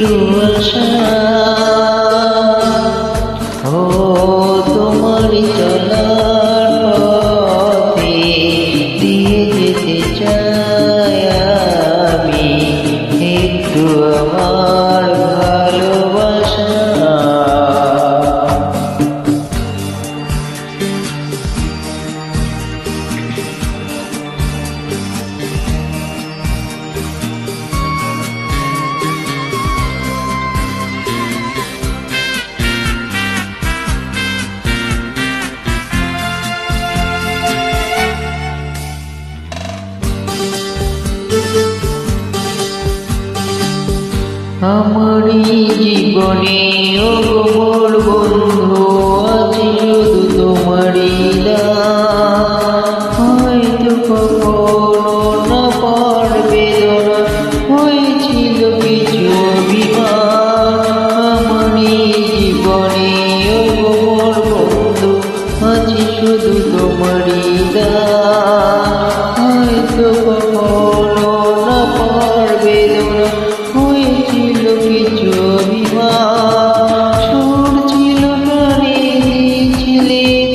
আশা ও তোমার চলার পথে দিয়ে যেতে চাই। আমারই জীবনে ও গোমল বন্ধু আছে শুধু তোমারই দা হয়তো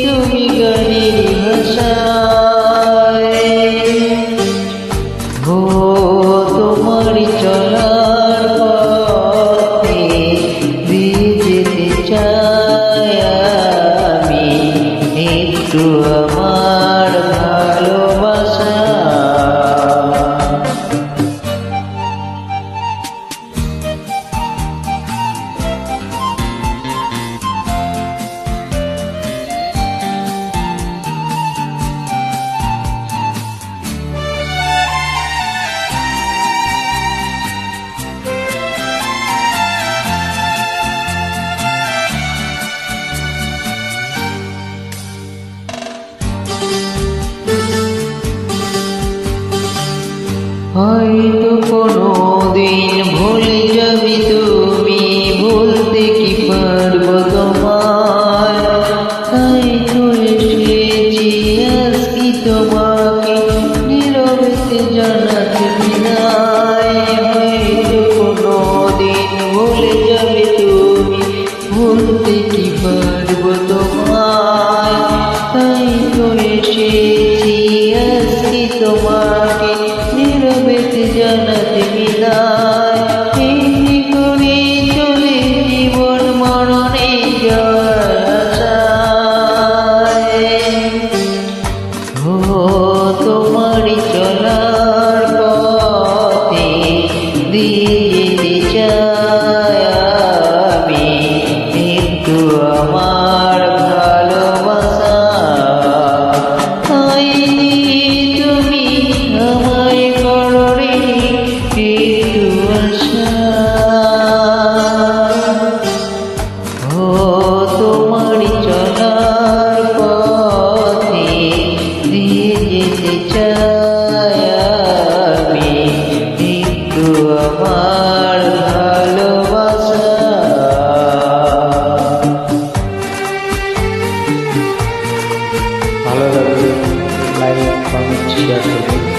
তুমি গানের ভাষা। Yeah. honorable life from Chiatu.